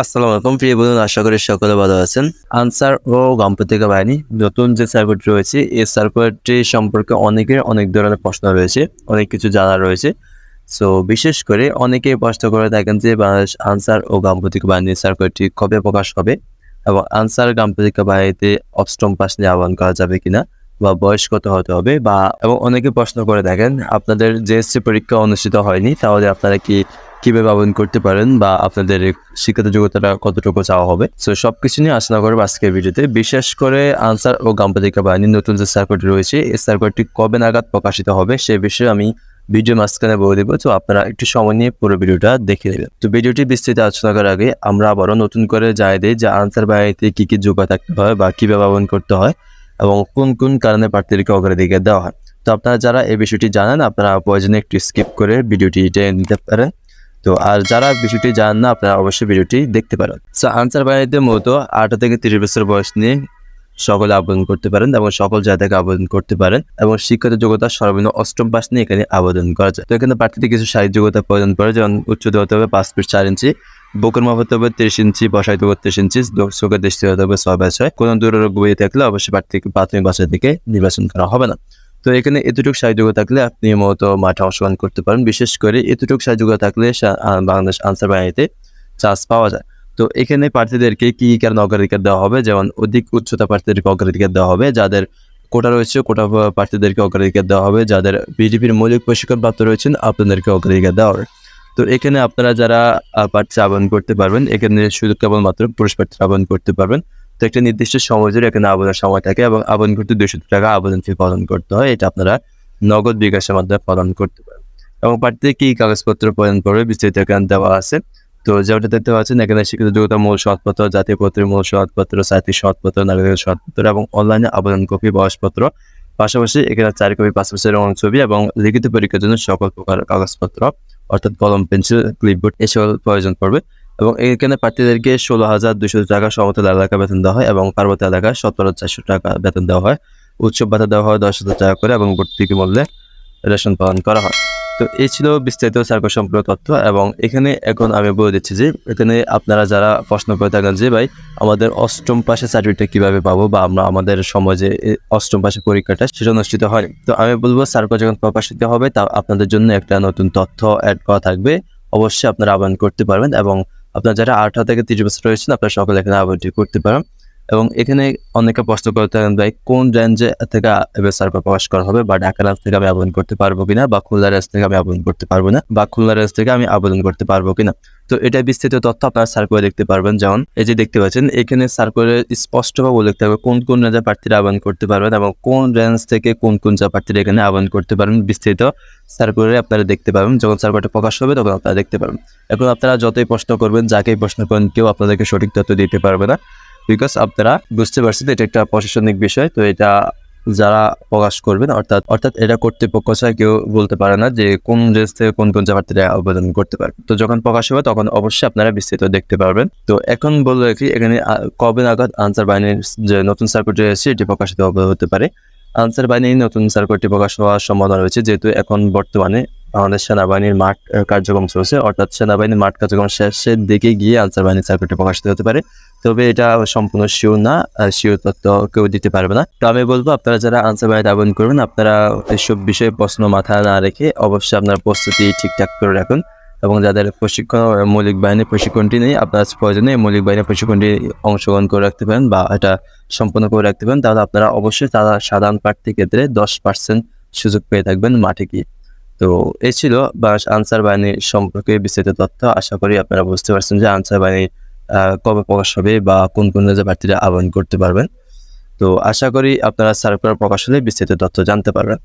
আসসালামু আলাইকুম, প্রিয় বন্ধু আশা করি সকলে ভালো আছেন। আনসার ও গণপতিকা বাহিনী, নতুন যে সার্কুট রয়েছে, এই সার্কুটটি সম্পর্কে অনেকের অনেক ধরনের প্রশ্ন রয়েছে, অনেক কিছু জানা রয়েছে। সো বিশেষ করে অনেকে প্রশ্ন করে থাকেন যে বাংলাদেশ আনসার ও গণপতিকা বাহিনীর সার্কুটটি কবে প্রকাশ হবে এবং আনসার গণপতিকা বাহিনীতে অষ্টম পাস নিয়ে আহ্বান করা যাবে কিনা বা বয়স কত হতে হবে বা, এবং অনেকে প্রশ্ন করে থাকেন আপনাদের জেএসসি পরীক্ষা অনুষ্ঠিত হয়নি, তাহলে আপনারা কি কীভাবে আবেদন করতে পারেন বা আপনাদের শিক্ষাগত যোগ্যতাটা কতটুকু চাওয়া হবে। সো সব কিছু নিয়ে আলোচনা করব আজকের ভিডিওতে। বিশেষ করে আনসার ও গাম্পাদিকা বাহিনীর নতুন যে সার্কুট রয়েছে, এই সার্কুটটি কবে নাগাদ প্রকাশিত হবে সে বিষয়ে আমি ভিডিও মাঝখানে বলে দেবো। তো আপনারা একটু সময় নিয়ে পুরো ভিডিওটা দেখে নেবেন। তো ভিডিওটি বিস্তৃত আলোচনা করার আগে আমরা আবারও নতুন করে জানিয়ে দিই যে আনসার বাহিনীতে কী কী যোগ্যতা থাকতে হয় বা কীভাবে আবেদন করতে হয় এবং কোন কোন কারণে প্রার্থীদেরকে অগ্রাধিকার দেওয়া হয়। তো আপনারা যারা এই বিষয়টি জানেন, আপনারা প্রয়োজনে একটু স্কিপ করে ভিডিওটি টেনে নিতে পারেন। তো আর যারা বিষয়টি জানেন না, আপনারা অবশ্যই ভিডিওটি দেখতে পারেন। সো আনসার বাহিনীতে মূলত আঠারো থেকে তিরিশ বছর বয়স নিয়ে সকলে আবেদন করতে পারেন এবং সকল জায়গায় আবেদন করতে পারেন এবং শিক্ষাগত যোগ্যতা সর্বনিম্ন অষ্টম পাস নিয়ে এখানে আবেদন করা যায়। তো এখানে প্রার্থীতে কিছু শারীরিক যোগ্যতা প্রয়োজন পড়ে, যেমন উচ্চতা হতে হবে পাঁচ ফিট চার ইঞ্চি, বুকের মাপ হতে হবে তিরিশ ইঞ্চি বসাইতে হবে তিরিশ ইঞ্চি চোখের দৃষ্টি হতে হবে ছয় বাই ছয়। কোনো দূরের বই থাকলে অবশ্যই প্রার্থীকে প্রাথমিক বাসা থেকে নির্বাচন করা হবে না। তো এখানে এতটুকু সাহায্য থাকলে আপনি মূলত মাঠে অংশগ্রহণ করতে পারেন। বিশেষ করে এতটুকু সাহায্য থাকলে বাংলাদেশ আনসার বাহিনীতে চান্স পাওয়া যায়। তো এখানে প্রার্থীদেরকে কি কি কারণে অগ্রাধিকার দেওয়া হবে? যেমন অধিক উচ্চতা প্রার্থীদেরকে অগ্রাধিকার দেওয়া হবে, যাদের কোটা রয়েছে কোটা প্রার্থীদেরকে অগ্রাধিকার দেওয়া হবে, যাদের বিজেপির মৌলিক প্রশিক্ষণ প্রাপ্ত রয়েছেন আপনাদেরকে অগ্রাধিকার দেওয়া হবে। তো এখানে আপনারা যারা প্রার্থী আবেদন করতে পারবেন, এখানে শুধু কেবলমাত্র পুরুষ প্রার্থী আবেদন করতে পারবেন। একটা নির্দিষ্ট সময় জুড়ে এখানে আবেদনের সময় থাকে এবং আবেদন করতে দুশো টাকা আবেদন ফি প্রদান করতে হয়। এটা আপনারা নগদ বিকাশের মাধ্যমে প্রদান করতে পারেন। এবং প্রার্থী কি কাগজপত্র প্রদান করবে বিস্তারিত এখানে দেওয়া আছে। তো যেটা দেখতে পাচ্ছেন, এখানে শিক্ষিত যোগ্যতা মূল সনদপত্র, জাতীয় পত্রের মূল সনদপত্র, সাহিত্যিক সনদপত্র নাগরিকের সনদপত্র এবং অনলাইনে আবেদন কপি, বয়সপত্র। পাশাপাশি এখানে চার কপি বছরের রঙ ছবি এবং লিখিত পরীক্ষার জন্য সকল প্রকার কাগজপত্র, অর্থাৎ কলম, পেন্সিল, ক্লিপবোর্ড এসব প্রয়োজন পড়বে। এবং এখানে প্রার্থীদেরকে ষোলো হাজার দুশো টাকা সমতল এলাকা বেতন দেওয়া হয় এবং পার্বত্য এলাকায় সতেরো চারশো টাকা বেতন দেওয়া হয়। উৎসব ভাতা দেওয়া হয় দশ হাজার টাকা করে এবং ভর্তুকি মূল্যে রেশন পালন করা হয়। তো এই ছিল বিস্তারিত সার্কল সম্পর্কে তথ্য এবং এখানে এখন আমি বলে দিচ্ছি যে এখানে আপনারা যারা প্রশ্ন করে থাকেন যে, ভাই, আমাদের অষ্টম পাশে সার্টিফিকেট কীভাবে পাবো বা আমরা আমাদের সমাজে অষ্টম পাশে পরীক্ষাটা সেটা অনুষ্ঠিত হয়? তো আমি বলব, সার্কল যখন প্রকাশিত হবে তা আপনাদের জন্য একটা নতুন তথ্য অ্যাড করা থাকবে। অবশ্যই আপনারা আবেদন করতে পারবেন এবং আপনারা যারা আঠারো থেকে তিরিশ বছর রয়েছেন, আপনারা সকলে এখানে আবেদনটি করতে পারেন। এবং এখানে অনেকে প্রশ্ন করে থাকেন, ভাই, কোন রেঞ্জে থেকে সার্ভার প্রকাশ করা হবে বা ঢাকা রেঞ্জ থেকে আমি আবেদন করতে পারব কিনা বা খুলনা রেঞ্জ থেকে আমি আবেদন করতে পারব না বা খুলনা রেঞ্জ থেকে আমি আবেদন করতে পারব কিনা? তো এটা বিস্তৃত তথ্য আপনারা সার্কুলে দেখতে পারবেন। যেমন এই যে দেখতে পাচ্ছেন, এখানে সার্কুলে স্পষ্টভাবে উল্লেখ থাকবে কোন কোন রেঞ্জের প্রার্থীরা আহ্বান করতে পারবেন এবং কোন রেঞ্জ থেকে কোন কোন যা প্রার্থীরা এখানে আহ্বান করতে পারবেন। বিস্তৃত সার্কুলারে আপনারা দেখতে পাবেন যখন সার্কুলারটা প্রকাশ হবে তখন আপনারা দেখতে পারবেন। এখন আপনারা যতই প্রশ্ন করবেন, যাকেই প্রশ্ন করেন, কেউ আপনাদেরকে সঠিক তথ্য দিতে পারবে না। বিকজ আপনারা বুঝতে পারছেন এটা একটা প্রশাসনিক বিষয়, তো এটা যারা প্রকাশ করবেন, অর্থাৎ অর্থাৎ এটা কর্তৃপক্ষ ছাড়া কেউ বলতে পারে না যে কোন ড্রেস থেকে কোন কোন প্রার্থীরা আবেদন করতে পারবে। তো যখন প্রকাশ হবে, তখন অবশ্যই আপনারা বিস্তৃত দেখতে পারবেন। তো এখন বলে রাখি, এখানে কবে নাগাদ আনসার বাহিনীর যে নতুন সার্কুট রয়েছে এটি প্রকাশিত হতে পারে। আনসার বাহিনীর নতুন সার্কুটটি প্রকাশ হওয়ার সম্ভাবনা রয়েছে, যেহেতু এখন বর্তমানে বাংলাদেশ সেনাবাহিনীর মাঠ কার্যক্রম চলছে। অর্থাৎ সেনাবাহিনীর মাঠ কার্যক্রম শেষের দিকে গিয়ে আনসার বাহিনীর সার্কুটটি প্রকাশিত হতে পারে। তবে এটা সম্পূর্ণ শিওর না শিওর তথ্য কেউ দিতে পারবে না। তো আমি বলব, আপনারা যারা আনসার বাহিনীতে আবেদন করবেন, আপনারা এসব বিষয়ে প্রশ্ন মাথায় না রেখে অবশ্যই আপনার প্রস্তুতি ঠিকঠাক করে রাখুন। এবং যাদের প্রশিক্ষণ, মৌলিক বাহিনীর প্রশিক্ষণটি নেই, আপনার প্রয়োজনে মৌলিক বাহিনীর প্রশিক্ষণটি অংশগ্রহণ করে রাখতে পারেন বা এটা সম্পন্ন করে রাখতে পারেন। তাহলে আপনারা অবশ্যই তারা সাধারণ প্রার্থী ক্ষেত্রে দশ পার্সেন্ট সুযোগ পেয়ে থাকবেন মাঠে গিয়ে। তো এ ছিল বাংলাদেশ আনসার বাহিনী সম্পর্কে বিস্তারিত তথ্য। আশা করি আপনারা বুঝতে পারছেন যে আনসার বাহিনী কবে প্রকাশ হবে বা কোন কোন রাজ্যে প্রার্থীরা আবেদন করতে পারবেন। তো আশা করি আপনারা সার্কুলার প্রকাশ হলে বিস্তারিত তথ্য জানতে পারবেন।